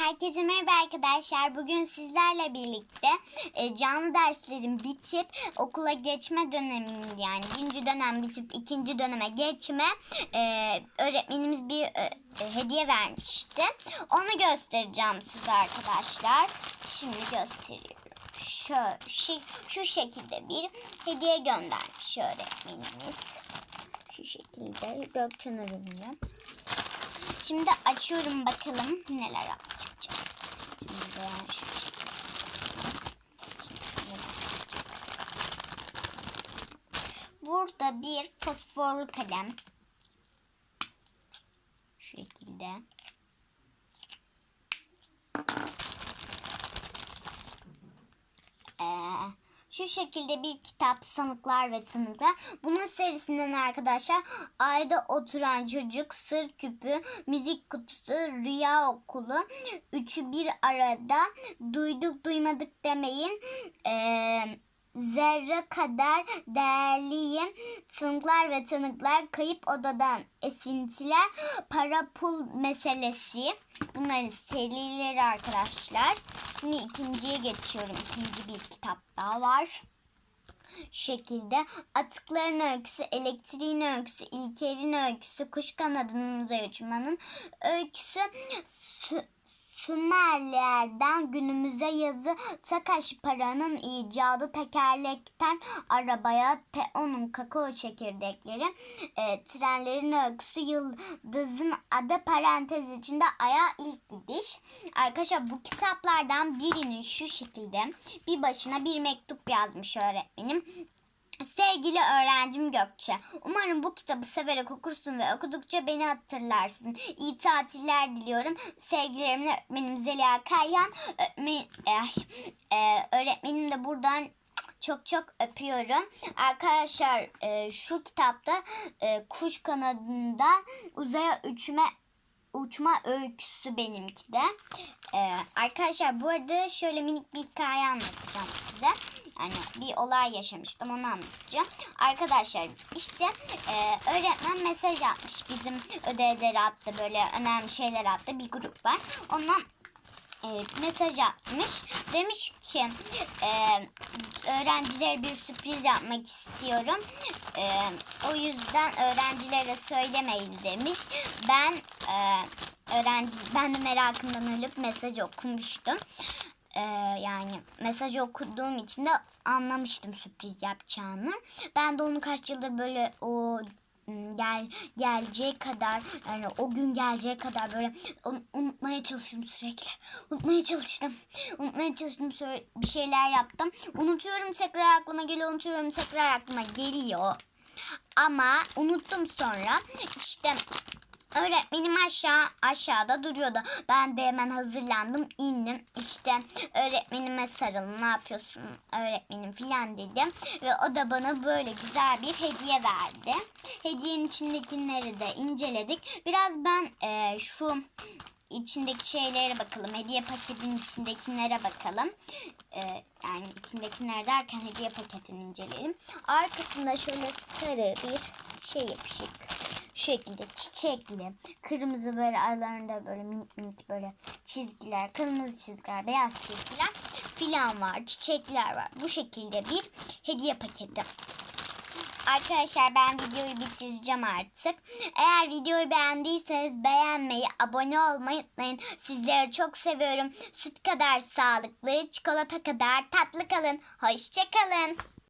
Herkese merhaba arkadaşlar. Bugün sizlerle birlikte e, canlı derslerim bitip okula geçme döneminde yani birinci dönem bitip ikinci döneme geçme e, öğretmenimiz bir e, hediye vermişti. Onu göstereceğim size arkadaşlar. Şimdi gösteriyorum. Şöyle, şu, şu şekilde bir hediye göndermiş öğretmenimiz. Şu şekilde Gökçen ürünü. Şimdi açıyorum bakalım neler çıkacak. Şimdi ben şu Bir fosforlu kalem. Şu şekilde. Ee, şu şekilde bir kitap sanıklar ve tanıklar. Bunun serisinden arkadaşlar ayda oturan çocuk, sır küpü, müzik kutusu, rüya okulu, üçü bir arada, duyduk duymadık demeyin. Ee, zerre kadar değerliyim. Tanıklar ve tanıklar, kayıp odadan esintiler, para pul meselesi. Bunların serileri arkadaşlar. Şimdi ikinciye geçiyorum. İkinci bir kitap daha var. Şu şekilde atıkların öyküsü, elektriğin öyküsü, İlker'in öyküsü, kuş kanadının uzay uçmanın öyküsü, Sü- Sümerlerden günümüze yazı Takaş paranın icadı tekerlekten arabaya Teo'nun kakao çekirdekleri e, trenlerin öyküsü yıldızın adı parantez içinde aya ilk gidiş. Arkadaşlar bu kitaplardan birinin şu şekilde bir başına bir mektup yazmış öğretmenim. Sevgili öğrencim Gökçe, umarım bu kitabı severek okursun ve okudukça beni hatırlarsın. İyi tatiller diliyorum. Sevgilerimle öğretmenim Zeliha Kayhan. Öğretmen, eh, eh, öğretmenim de buradan çok çok öpüyorum. Arkadaşlar eh, şu kitapta eh, kuş kanadında uzaya uçma uçma öyküsü benimki de. Ee, arkadaşlar bu arada şöyle minik bir hikaye anlatacağım size. Yani bir olay yaşamıştım onu anlatacağım. Arkadaşlar işte e, öğretmen mesaj atmış bizim ödevleri attı böyle önemli şeyler attı bir grup var. Ondan e, mesaj atmış. Demiş ki e, öğrencilere bir sürpriz yapmak istiyorum. E, o yüzden öğrencilere söylemeyin demiş. Ben e, öğrenci ben de merakımdan ölüp mesaj okumuştum. E, yani mesaj okuduğum için de anlamıştım sürpriz yapacağını. Ben de onu kaç yıldır böyle o gel geleceği kadar yani o gün geleceği kadar böyle un- unutmaya çalıştım sürekli. Unutmaya çalıştım. Unutmaya çalıştım bir şeyler yaptım. Unutuyorum tekrar aklıma geliyor. Unutuyorum tekrar aklıma geliyor. Ama unuttum sonra. İşte Öğretmenim aşağı aşağıda duruyordu. Ben de hemen hazırlandım, indim. İşte öğretmenime sarılın, ne yapıyorsun öğretmenim filan dedim. Ve o da bana böyle güzel bir hediye verdi. Hediyenin içindekileri de inceledik. Biraz ben e, şu içindeki şeylere bakalım. Hediye paketinin içindekilere bakalım. E, yani içindekiler derken hediye paketini inceleyelim. Arkasında şöyle sarı bir şey yapışık şekilde çiçekli, kırmızı böyle aralarında böyle minik minik böyle çizgiler, kırmızı çizgiler, beyaz çizgiler filan var. Çiçekler var. Bu şekilde bir hediye paketi. Arkadaşlar ben videoyu bitireceğim artık. Eğer videoyu beğendiyseniz beğenmeyi, abone olmayı unutmayın. Sizleri çok seviyorum. Süt kadar sağlıklı, çikolata kadar tatlı kalın. Hoşçakalın.